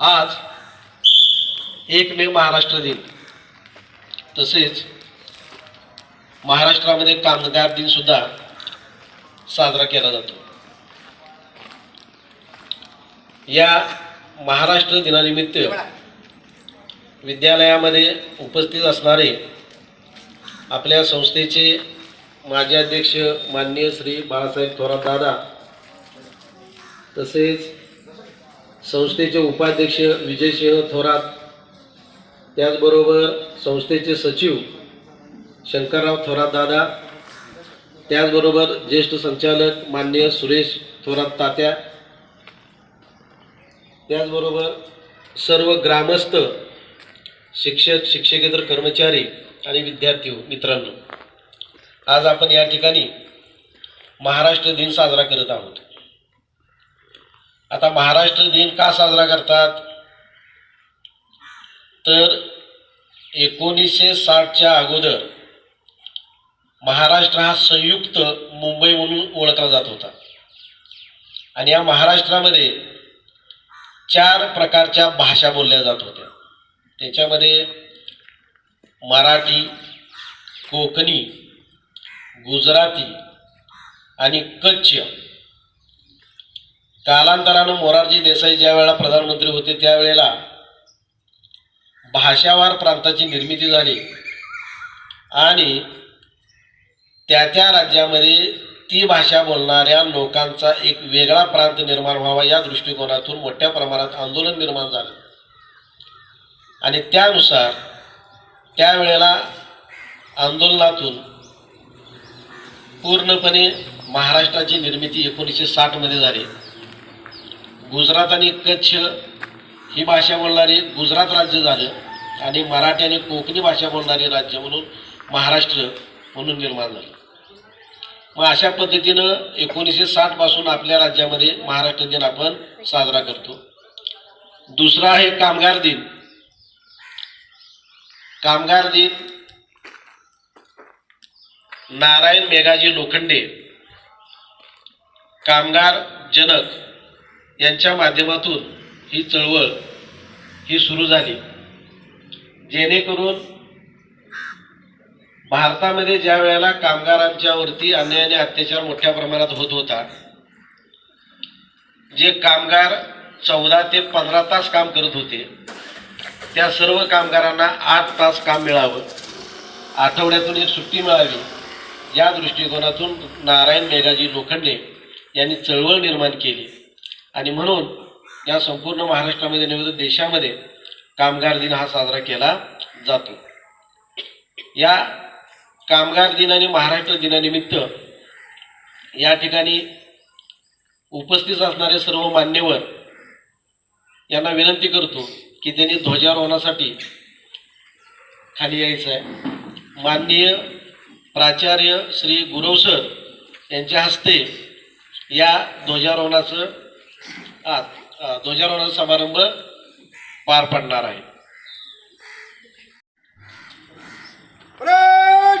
आज एक मे महाराष्ट्र दिन. तसेच महाराष्ट्रामध्ये कामगार दिन सुद्धा साजरा केला जातो. या महाराष्ट्र दिनानिमित्त विद्यालयामध्ये उपस्थित असणारे आपल्या संस्थेचे माजी अध्यक्ष माननीय श्री बाळासाहेब थोरात दादा तसेच संस्थेचे उपाध्यक्ष विजयसिंह थोरात त्याचबरोबर संस्थेचे सचिव शंकरराव थोरात दादा त्याचबरोबर ज्येष्ठ संचालक मान्य सुरेश थोरात तात्या त्याचबरोबर सर्व ग्रामस्थ शिक्षक शिक्षकेतर कर्मचारी आणि विद्यार्थी मित्रांनो आज आपण या ठिकाणी महाराष्ट्र दिन साजरा करत आहोत. आता महाराष्ट्र दिन का साजरा करतात? तर एकोणीसशे साठच्या अगोदर महाराष्ट्र हा संयुक्त मुंबई म्हणून ओळखला जात होता. आणि या महाराष्ट्रामध्ये चार प्रकारच्या भाषा बोलल्या जात होत्या. त्याच्यामध्ये मराठी कोकणी गुजराती आणि कच्छ कालांतरानं मोरारजी देसाई ज्या वेळेला प्रधानमंत्री होते त्यावेळेला भाषावार प्रांताची निर्मिती झाली. आणि त्या त्या राज्यामध्ये ती भाषा बोलणाऱ्या लोकांचा एक वेगळा प्रांत निर्माण व्हावा या दृष्टिकोनातून मोठ्या प्रमाणात आंदोलन निर्माण झालं. आणि त्यानुसार त्यावेळेला आंदोलनातून पूर्णपणे महाराष्ट्राची निर्मिती एकोणीसशे साठमध्ये झाली. गुजरात आणि कच्छ ही भाषा बोलणारी गुजरात राज्य झालं आणि मराठी आणि कोकणी भाषा बोलणारी राज्य म्हणून महाराष्ट्र म्हणून निर्माण झालं. मग अशा पद्धतीनं एकोणीसशे साठपासून आपल्या राज्यामध्ये महाराष्ट्र दिन आपण साजरा करतो. दुसरा आहे कामगार दिन. कामगार दिन नारायण मेघाजी लोखंडे. कामगार जनक. यांच्या माध्यमातून ही चळवळ ही सुरू झाली. जेणेकरून भारतामध्ये ज्या वेळेला कामगारांच्यावरती अन्याय आणि अत्याचार मोठ्या प्रमाणात होत होता जे कामगार चौदा ते पंधरा तास काम करत होते त्या सर्व कामगारांना आठ तास काम मिळावं. आठवड्यातून एक सुट्टी मिळावी. या दृष्टिकोनातून नारायण मेघाजी लोखंडे यांनी चळवळ निर्माण केली. आणि म्हणून या संपूर्ण महाराष्ट्रामध्ये नव्हे तर देशामध्ये कामगार दिन हा साजरा केला जातो. या कामगार दिन आणि महाराष्ट्र दिनानिमित्त या ठिकाणी उपस्थित असणारे सर्व मान्यवर यांना विनंती करतो की त्यांनी ध्वजारोहणासाठी खाली यायचं आहे. माननीय प्राचार्य श्री गुरव सर यांच्या हस्ते या ध्वजारोहणाचं आज ध्वजारोहण समारंभ पार पडणार आहे. परेड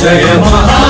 जय जय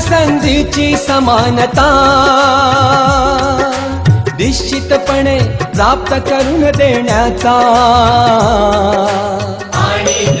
संधीची समानता. निश्चितपणे प्राप्त करून देण्याचा. आणि